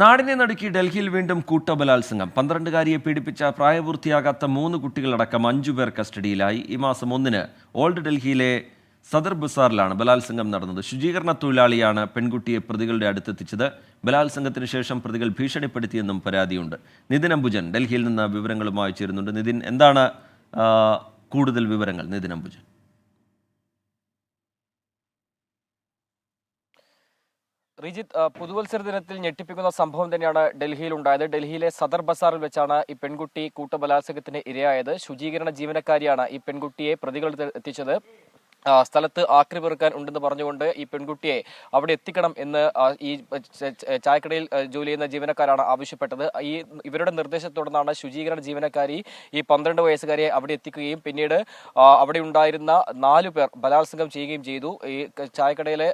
നാടിനെ നടുക്കി ഡൽഹിയിൽ വീണ്ടും കൂട്ടബലാത്സംഗം. പന്ത്രണ്ടുകാരിയെ പീഡിപ്പിച്ച പ്രായപൂർത്തിയാകാത്ത മൂന്ന് കുട്ടികളടക്കം അഞ്ചു പേർ കസ്റ്റഡിയിലായി. ഈ മാസം ഒന്നിന് ഓൾഡ് ഡൽഹിയിലെ സദർ ബസാറിലാണ് ബലാത്സംഗം നടന്നത്. ശുചീകരണ തൊഴിലാളിയാണ് പെൺകുട്ടിയെ പ്രതികളുടെ അടുത്തെത്തിച്ചത്. ബലാത്സംഗത്തിന് ശേഷം പ്രതികൾ ഭീഷണിപ്പെടുത്തിയെന്നും പരാതിയുണ്ട്. നിതിൻ അംബുജൻ ഡൽഹിയിൽ നിന്ന് വിവരങ്ങളുമായി ചേരുന്നുണ്ട്. നിതിൻ എന്താണ് കൂടുതൽ വിവരങ്ങൾ? നിതിൻ അംബുജൻ. റിജിത്ത് പുതുവത്സര ദിനത്തിൽ ഞെട്ടിപ്പിക്കുന്ന സംഭവം തന്നെയാണ് ഡൽഹിയിൽ ഉണ്ടായത് ഡൽഹിയിലെ സദർ ബസാറിൽ വെച്ചാണ് ഈ പെൺകുട്ടി കൂട്ടബലാത്സംഗത്തിന് ഇരയായത്. ശുചീകരണ ജീവനക്കാരിയാണ് ഈ പെൺകുട്ടിയെ പ്രതികൾ എത്തിച്ചത്. സ്ഥലത്ത് ആക്രി പെറുക്കാൻ ഉണ്ടെന്ന് പറഞ്ഞുകൊണ്ട് ഈ പെൺകുട്ടിയെ അവിടെ എത്തിക്കണം എന്ന് ഈ ചായക്കടയിൽ ജോലി ചെയ്യുന്ന ജീവനക്കാരാണ് ആവശ്യപ്പെട്ടത്. ഈ ഇവരുടെ നിർദ്ദേശത്തെ തുടർന്നാണ് ശുചീകരണ ജീവനക്കാരി ഈ പന്ത്രണ്ട് വയസ്സുകാരിയെ അവിടെ എത്തിക്കുകയും പിന്നീട് അവിടെ ഉണ്ടായിരുന്ന നാലു പേർ ബലാത്സംഗം ചെയ്യുകയും ചെയ്തു. ഈ ചായക്കടയിലെ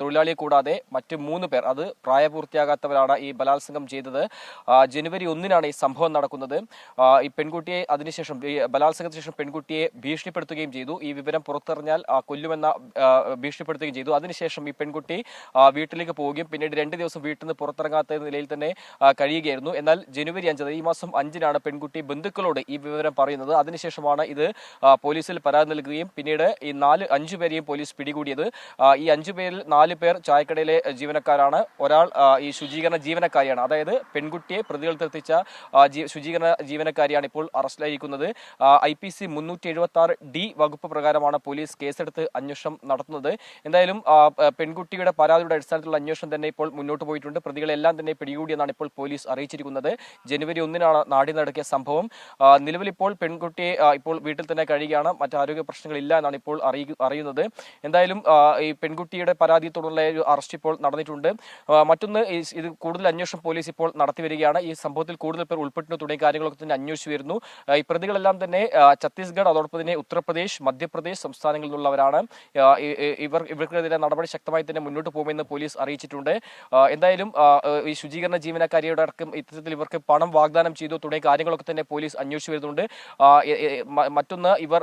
തൊഴിലാളിയെ കൂടാതെ മറ്റ് മൂന്ന് പേർ അത് പ്രായപൂർത്തിയാകാത്തവരാണ് ഈ ബലാത്സംഗം ചെയ്തത്. ജനുവരി ഒന്നിനാണ് ഈ സംഭവം നടക്കുന്നത്. ഈ പെൺകുട്ടിയെ അതിനുശേഷം ബലാത്സംഗത്തിന് ശേഷം പെൺകുട്ടിയെ ഭീഷണിപ്പെടുത്തുകയും ചെയ്തു. ഈ വിവരം പുറത്തറിഞ്ഞാൽ ആ, കൊല്ലുമെന്ന ഭീഷണിപ്പെടുത്തുകയും ചെയ്തു. അതിനുശേഷം ഈ പെൺകുട്ടി വീട്ടിലേക്ക് പോവുകയും പിന്നീട് രണ്ട് ദിവസം വീട്ടിൽ നിന്ന് പുറത്തിറങ്ങാത്ത നിലയിൽ തന്നെ കഴിയുകയായിരുന്നു. എന്നാൽ ജനുവരി അഞ്ച് അതായത് ഈ മാസം അഞ്ചിനാണ് പെൺകുട്ടി ബന്ധുക്കളോട് ഈ വിവരം പറയുന്നത്. അതിനുശേഷമാണ് ഇത് പോലീസിൽ പരാതി നൽകുകയും പിന്നീട് ഈ നാല് അഞ്ചു പേരെയും പോലീസ് പിടികൂടിയത്. ഈ അഞ്ചു പേരിൽ നാല് പേർ ചായക്കടയിലെ ജീവനക്കാരാണ്. ഒരാൾ ഈ ശുചീകരണ ജീവനക്കാരിയാണ്. അതായത് പെൺകുട്ടിയെ പ്രതികൾ തെത്തിച്ച ശുചീകരണ ജീവനക്കാരിയാണ് ഇപ്പോൾ അറസ്റ്റിലായിരിക്കുന്നത്. ഐ പി സി മുന്നൂറ്റി എഴുപത്തി ആറ് ഡി വകുപ്പ് പ്രകാരമാണ് പോലീസ് കേസെടുത്ത് അന്വേഷണം നടത്തുന്നത്. എന്തായാലും പെൺകുട്ടിയുടെ പരാതിയുടെ അടിസ്ഥാനത്തിലുള്ള അന്വേഷണം തന്നെ ഇപ്പോൾ മുന്നോട്ട് പോയിട്ടുണ്ട്. പ്രതികളെല്ലാം തന്നെ പിടികൂടിയെന്നാണ് ഇപ്പോൾ പോലീസ് അറിയിച്ചിരിക്കുന്നത്. ജനുവരി ഒന്നിനാണ് നാടി നടക്കിയ സംഭവം. നിലവിൽ ഇപ്പോൾ പെൺകുട്ടിയെ ഇപ്പോൾ വീട്ടിൽ തന്നെ കഴിയുകയാണ്. മറ്റ് ആരോഗ്യ പ്രശ്നങ്ങളില്ല എന്നാണ് ഇപ്പോൾ അറിയുന്നത്. എന്തായാലും ഈ പെൺകുട്ടിയുടെ പരാതിയെ തുടർന്നുള്ള ഒരു അറസ്റ്റ് ഇപ്പോൾ നടന്നിട്ടുണ്ട്. മറ്റൊന്ന് ഇത് കൂടുതൽ അന്വേഷണം പോലീസ് ഇപ്പോൾ നടത്തി വരികയാണ്. ഈ സംഭവത്തിൽ കൂടുതൽ പേർ ഉൾപ്പെട്ടു തുടങ്ങിയ കാര്യങ്ങളൊക്കെ തന്നെ അന്വേഷിച്ചു വരുന്നു. ഈ പ്രതികളെല്ലാം തന്നെ ഛത്തീസ്ഗഡ് അതോടൊപ്പം തന്നെ ഉത്തർപ്രദേശ് മധ്യപ്രദേശ് സംസ്ഥാനങ്ങളിൽ നിന്നുള്ളവരാണ് ഇവർ ഇവർക്കെതിരെ നടപടി ശക്തമായി തന്നെ മുന്നോട്ട് പോകുമെന്ന് പോലീസ് അറിയിച്ചിട്ടുണ്ട്. എന്തായാലും ഈ ശുചീകരണ ജീവനക്കാരിയുടെ അടക്കം ഇത്തരത്തിൽ ഇവർക്ക് പണം വാഗ്ദാനം ചെയ്തു. തുടങ്ങിയ കാര്യങ്ങളൊക്കെ തന്നെ പോലീസ് അന്വേഷിച്ചു വരുന്നുണ്ട്. മറ്റൊന്ന് ഇവർ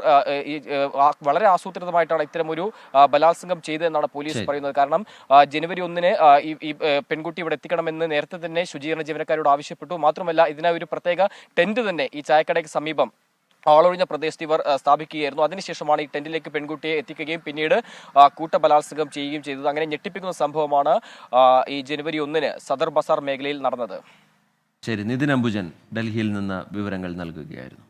വളരെ ആസൂത്രിതമായിട്ടാണ് ഇത്തരമൊരു ബലാത്സംഗം ചെയ്തതെന്നാണ് പോലീസ് പറയുന്നത്. കാരണം ജനുവരി ഒന്നിന് ഈ പെൺകുട്ടി ഇവിടെ എത്തിക്കണമെന്ന് നേരത്തെ തന്നെ ശുചീകരണ ജീവനക്കാരോട് ആവശ്യപ്പെട്ടു. മാത്രമല്ല ഇതിനായി ഒരു പ്രത്യേക ടെന്റ് തന്നെ ഈ ചായക്കടയ്ക്ക് സമീപം ആളൊഴിഞ്ഞ പ്രദേശത്ത് ഇവർ സ്ഥാപിക്കുകയായിരുന്നു. അതിനുശേഷമാണ് ഈ ടെന്റിലേക്ക് പെൺകുട്ടിയെ എത്തിക്കുകയും പിന്നീട് കൂട്ടബലാത്സംഗം ചെയ്യുകയും ചെയ്തത്. അങ്ങനെ ഞെട്ടിപ്പിക്കുന്ന സംഭവമാണ് ഈ ജനുവരി ഒന്നിന് സദർ ബസാർ മേഖലയിൽ നടന്നത്. ശരി നിതിൻ അംബുജൻ ഡൽഹിയിൽ നിന്ന് വിവരങ്ങൾ നൽകുകയായിരുന്നു.